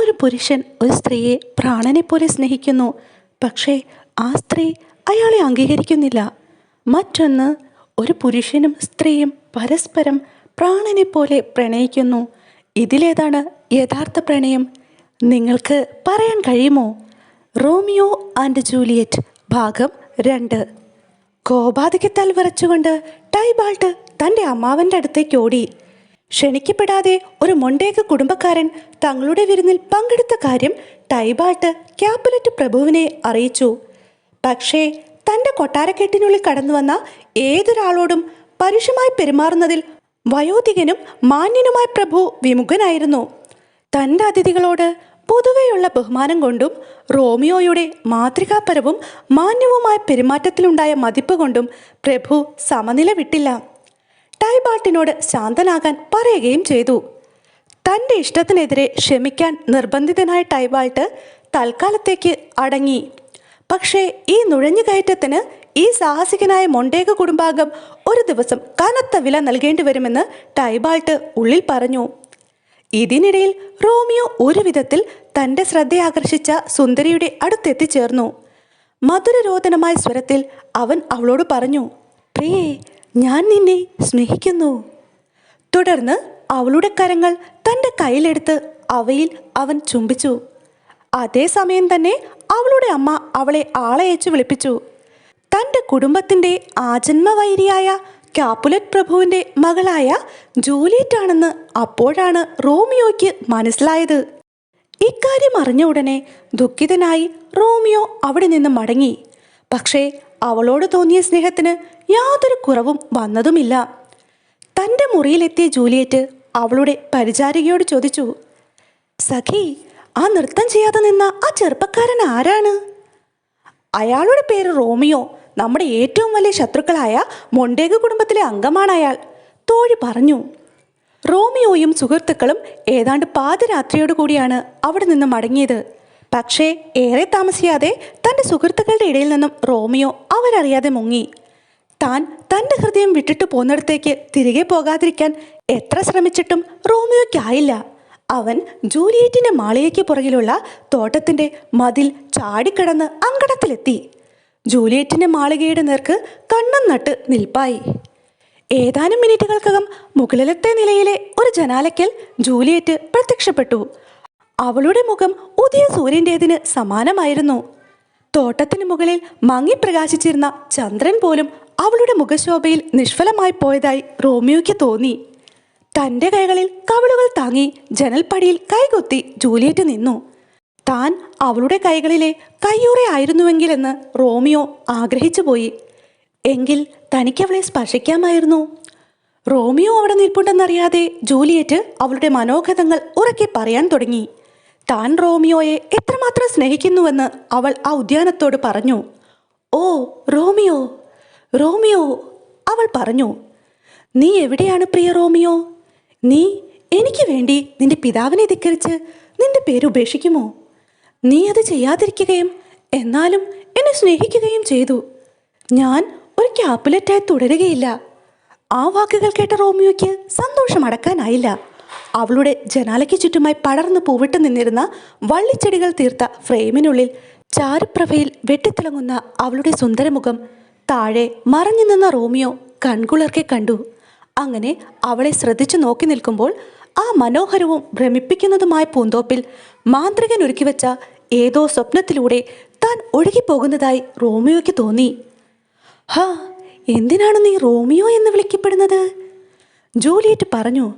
ഒരു പുരുഷൻ ഒരു സ്ത്രീയെ പ്രാണനെ പോലെ സ്നേഹിക്കുന്നു. പക്ഷേ ആ സ്ത്രീ അയാളെ അംഗീകരിക്കുന്നില്ല. മറ്റൊന്ന് ഒരു പുരുഷനും സ്ത്രീയും പരസ്പരം പ്രാണനെ പോലെ പ്രണയിക്കുന്നു. ഇതിലേതാണ് യഥാർത്ഥ പ്രണയം. നിങ്ങൾക്ക് പറയാൻ കഴിയുമോ? റോമിയോ ആൻഡ് ജൂലിയറ്റ് ഭാഗം രണ്ട്. കോപാധികത്താൽ വിറച്ചുകൊണ്ട് ടൈബാൾട്ട് തന്റെ അമ്മാവന്റെ അടുത്തേക്ക് ഓടി. ക്ഷണിക്കപ്പെടാതെ ഒരു മൊണ്ടേക കുടുംബക്കാരൻ തങ്ങളുടെ വിരുന്നിൽ പങ്കെടുത്ത കാര്യം ടൈബാട്ട് ക്യാപ്പുലറ്റ് പ്രഭുവിനെ അറിയിച്ചു. പക്ഷേ തന്റെ കൊട്ടാരക്കെട്ടിനുള്ളിൽ കടന്നു വന്ന ഏതൊരാളോടും പരുഷമായി പെരുമാറുന്നതിൽ വയോധികനും മാന്യനുമായ പ്രഭു വിമുഖനായിരുന്നു. തന്റെ അതിഥികളോട് പൊതുവെയുള്ള ബഹുമാനം കൊണ്ടും റോമിയോയുടെ മാതൃകാപരവും മാന്യവുമായ പെരുമാറ്റത്തിലുണ്ടായ മതിപ്പ് കൊണ്ടും പ്രഭു സമനില വിട്ടില്ല. ടൈബാൾട്ടിനോട് ശാന്തനാകാൻ പറയുകയും ചെയ്തു. തന്റെ ഇഷ്ടത്തിനെതിരെ ക്ഷമിക്കാൻ നിർബന്ധിതനായ ടൈബാൾട്ട് തൽക്കാലത്തേക്ക് അടങ്ങി. പക്ഷേ ഈ നുഴഞ്ഞുകയറ്റത്തിന് ഈ സാഹസികനായ മൊണ്ടേക കുടുംബാംഗം ഒരു ദിവസം കനത്ത വില നൽകേണ്ടി വരുമെന്ന് ടൈബാൾട്ട് ഉള്ളിൽ പറഞ്ഞു. ഇതിനിടയിൽ റോമിയോ ഒരു വിധത്തിൽ തന്റെ ശ്രദ്ധയാകർഷിച്ച സുന്ദരിയുടെ അടുത്തെത്തിച്ചേർന്നു. മധുരരോദനമായ സ്വരത്തിൽ അവൻ അവളോട് പറഞ്ഞു പ്രിയേ ഞാൻ നിന്നെ സ്നേഹിക്കുന്നു. തുടർന്ന് അവളുടെ കരങ്ങൾ തന്റെ കയ്യിലെടുത്ത് അവയിൽ അവൻ ചുംബിച്ചു. അതേസമയം തന്നെ അവളുടെ അമ്മ അവളെ ആളയച്ചു വിളിപ്പിച്ചു. തന്റെ കുടുംബത്തിന്റെ ആജന്മവൈരിയായ കാപ്പുലറ്റ് പ്രഭുവിന്റെ മകളായ ജൂലിയറ്റ് ആണെന്ന് അപ്പോഴാണ് റോമിയോയ്ക്ക് മനസ്സിലായത്. ഇക്കാര്യം അറിഞ്ഞ ഉടനെ ദുഃഖിതനായി റോമിയോ അവിടെ നിന്ന് മടങ്ങി. പക്ഷേ അവളോട് തോന്നിയ സ്നേഹത്തിന് യാതൊരു കുറവും വന്നതുമില്ല. തന്റെ മുറിയിലെത്തിയ ജൂലിയറ്റ് അവളുടെ പരിചാരികയോട് ചോദിച്ചു സഖി ആ നൃത്തം ചെയ്യാതെ നിന്ന ആ ചെറുപ്പക്കാരൻ ആരാണ്? അയാളുടെ പേര് റോമിയോ. നമ്മുടെ ഏറ്റവും വലിയ ശത്രുക്കളായ മൊണ്ടേഗ കുടുംബത്തിലെ അംഗമാണ് അയാൾ. തോഴി പറഞ്ഞു റോമിയോയും സുഹൃത്തുക്കളും ഏതാണ്ട് പാതിരാത്രിയോടുകൂടിയാണ് അവിടെ നിന്ന് മടങ്ങിയത്. പക്ഷേ ഏറെ താമസിയാതെ തന്റെ സുഹൃത്തുക്കളുടെ ഇടയിൽ നിന്നും റോമിയോ അവരറിയാതെ മുങ്ങി. താൻ തന്റെ ഹൃദയം വിട്ടിട്ട് പോന്നിടത്തേക്ക് തിരികെ പോകാതിരിക്കാൻ എത്ര ശ്രമിച്ചിട്ടും റോമിയോയ്ക്കായില്ല. അവൻ ജൂലിയറ്റിന്റെ മാളികയ്ക്ക് പുറകിലുള്ള തോട്ടത്തിന്റെ മതിൽ ചാടിക്കടന്ന് അങ്കണത്തിലെത്തി. ജൂലിയറ്റിന്റെ മാളികയുടെ നേർക്ക് കണ്ണും നട്ട് നിൽപ്പായി. ഏതാനും മിനിറ്റുകൾക്കകം മുകളിലത്തെ നിലയിലെ ഒരു ജനാലയ്ക്കൽ ജൂലിയറ്റ് പ്രത്യക്ഷപ്പെട്ടു. അവളുടെ മുഖം ഉദയ സൂര്യന്റേതിന് സമാനമായിരുന്നു. തോട്ടത്തിന് മുകളിൽ മങ്ങി പ്രകാശിച്ചിരുന്ന ചന്ദ്രൻ പോലും അവളുടെ മുഖശോഭയിൽ നിഷ്ഫലമായി പോയതായി റോമിയോയ്ക്ക് തോന്നി. തന്റെ കൈകളിൽ കവിളുകൾ താങ്ങി ജനൽപ്പടിയിൽ കൈകൊത്തി ജൂലിയറ്റ് നിന്നു. താൻ അവളുടെ കൈകളിലെ കയ്യൂറെ ആയിരുന്നുവെങ്കിലെന്ന് റോമിയോ ആഗ്രഹിച്ചു പോയി. എങ്കിൽ തനിക്കവളെ സ്പർശിക്കാമായിരുന്നു. റോമിയോ അവിടെ നിൽപ്പുണ്ടെന്നറിയാതെ ജൂലിയറ്റ് അവളുടെ മനോഗതങ്ങൾ ഉറക്കെ പറയാൻ തുടങ്ങി. താൻ റോമിയോയെ എത്രമാത്രം സ്നേഹിക്കുന്നുവെന്ന് അവൾ ആ ഉദ്യാനത്തോട് പറഞ്ഞു. ഓ റോമിയോ റോമിയോ അവൾ പറഞ്ഞു. നീ എവിടെയാണ് പ്രിയ റോമിയോ? നീ എനിക്ക് വേണ്ടി നിന്റെ പിതാവിനെ ധിക്കരിച്ച് നിന്റെ പേര് ഉപേക്ഷിക്കുമോ? നീ അത് ചെയ്യാതിരിക്കുകയും എന്നാലും എന്നെ സ്നേഹിക്കുകയും ചെയ്തു. ഞാൻ ഒരു ക്യാപ്പുലറ്റായി തുടരുകയില്ല. ആ വാക്കുകൾ കേട്ട റോമിയോയ്ക്ക് സന്തോഷം അടക്കാനായില്ല. അവളുടെ ജനാലയ്ക്ക് ചുറ്റുമായി പടർന്നു പൂവിട്ട് നിന്നിരുന്ന വള്ളിച്ചെടികൾ തീർത്ത ഫ്രെയിമിനുള്ളിൽ ചാരുപ്രഭയിൽ വെട്ടിത്തിളങ്ങുന്ന അവളുടെ സുന്ദരമുഖം താഴെ മറഞ്ഞു നിന്ന റോമിയോ കൺകുളർക്കെ കണ്ടു. അങ്ങനെ അവളെ ശ്രദ്ധിച്ചു നോക്കി നിൽക്കുമ്പോൾ ആ മനോഹരവും ഭ്രമിപ്പിക്കുന്നതുമായ പൂന്തോപ്പിൽ മാന്ത്രികൻ ഒരുക്കിവെച്ച ഏതോ സ്വപ്നത്തിലൂടെ താൻ ഒഴുകിപ്പോകുന്നതായി റോമിയോയ്ക്ക് തോന്നി. ഹാ എന്തിനാണ് നീ റോമിയോ എന്ന് വിളിക്കപ്പെടുന്നത്? ജൂലിയറ്റ് പറഞ്ഞു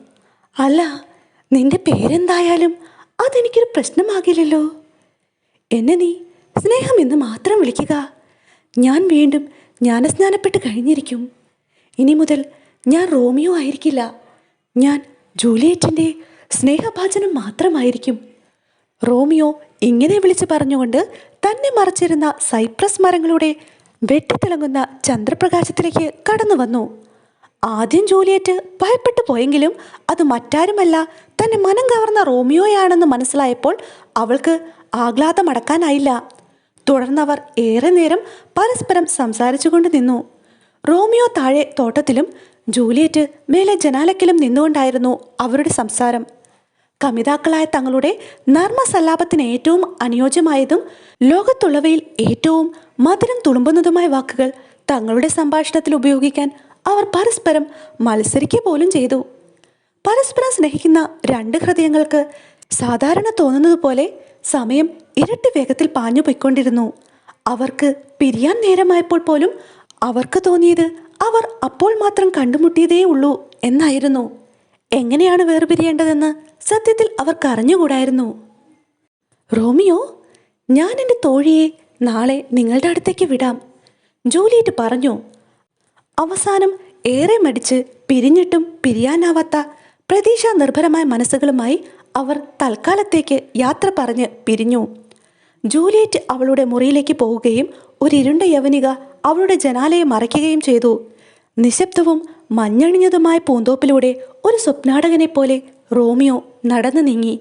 അല്ല നിന്റെ പേരെന്തായാലും അതെനിക്കൊരു പ്രശ്നമാകില്ലല്ലോ. എന്നെ നീ സ്നേഹം എന്ന് മാത്രം വിളിക്കുക. ഞാൻ വീണ്ടും ജ്ഞാനസ്നാനപ്പെട്ട് കഴിഞ്ഞിരിക്കും. ഇനി മുതൽ ഞാൻ റോമിയോ ആയിരിക്കില്ല. ഞാൻ ജൂലിയറ്റിന്റെ സ്നേഹഭാചനം മാത്രമായിരിക്കും. റോമിയോ ഇങ്ങനെ വിളിച്ചു പറഞ്ഞുകൊണ്ട് തന്നെ മറച്ചിരുന്ന സൈപ്രസ് മരങ്ങളുടെ വെട്ടിത്തിളങ്ങുന്ന ചന്ദ്രപ്രകാശത്തിലേക്ക് കടന്നു വന്നു ആദ്യം ജൂലിയറ്റ് ഭയപ്പെട്ടു പോയെങ്കിലും അത് മറ്റാരുമല്ല തന്നെ മനം കവർന്ന റോമിയോയാണെന്ന് മനസ്സിലായപ്പോൾ അവൾക്ക് ആഹ്ലാദമടക്കാനായില്ല തുടർന്നവർ ഏറെ നേരം പരസ്പരം സംസാരിച്ചുകൊണ്ട് നിന്നു. റോമിയോ താഴെ തോട്ടത്തിലും ജൂലിയറ്റ് മേലെ ജനാലക്കിലും നിന്നുകൊണ്ടായിരുന്നു അവരുടെ സംസാരം. കമിതാക്കളായ തങ്ങളുടെ നർമ്മസല്ലാപത്തിന് ഏറ്റവും അനുയോജ്യമായതും ലോകത്തുള്ളവയിൽ ഏറ്റവും മധുരം തുളുമ്പുന്നതുമായ വാക്കുകൾ തങ്ങളുടെ സംഭാഷണത്തിൽ ഉപയോഗിക്കാൻ അവർ പരസ്പരം മത്സരിക്കുക പോലും ചെയ്തു. പരസ്പരം സ്നേഹിക്കുന്ന രണ്ട് ഹൃദയങ്ങൾക്ക് സാധാരണ തോന്നുന്നത് പോലെ സമയം ഇരട്ടി വേഗത്തിൽ പാഞ്ഞു പോയിക്കൊണ്ടിരുന്നു. അവർക്ക് പിരിയാൻ നേരമായപ്പോൾ പോലും അവർക്ക് തോന്നിയത് അവർ അപ്പോൾ മാത്രം കണ്ടുമുട്ടിയതേ ഉള്ളൂ എന്നായിരുന്നു. എങ്ങനെയാണ് വേർപിരിയേണ്ടതെന്ന് സത്യത്തിൽ അവർക്ക് അറിഞ്ഞുകൂടായിരുന്നു. റോമിയോ ഞാൻ എന്റെ തോഴിയെ നാളെ നിങ്ങളുടെ അടുത്തേക്ക് വിടാം. ജൂലിയറ്റ് പറഞ്ഞു അവസാനം ഏറെ മടിച്ച് പിരിഞ്ഞിട്ടും പിരിയാനാവാത്ത പ്രതീക്ഷാ നിർഭരമായ മനസ്സുകളുമായി അവർ തൽക്കാലത്തേക്ക് യാത്ര പറഞ്ഞ് പിരിഞ്ഞു. ജൂലിയറ്റ് അവളുടെ മുറിയിലേക്ക് പോവുകയും ഒരു ഇരുണ്ട യവനിക അവളുടെ ജനാലയെ മറയ്ക്കുകയും ചെയ്തു. നിശബ്ദവും മഞ്ഞണിഞ്ഞതുമായ പൂന്തോപ്പിലൂടെ ഒരു സ്വപ്നാടകനെ പോലെ റോമിയോ നടന്നു നീങ്ങി.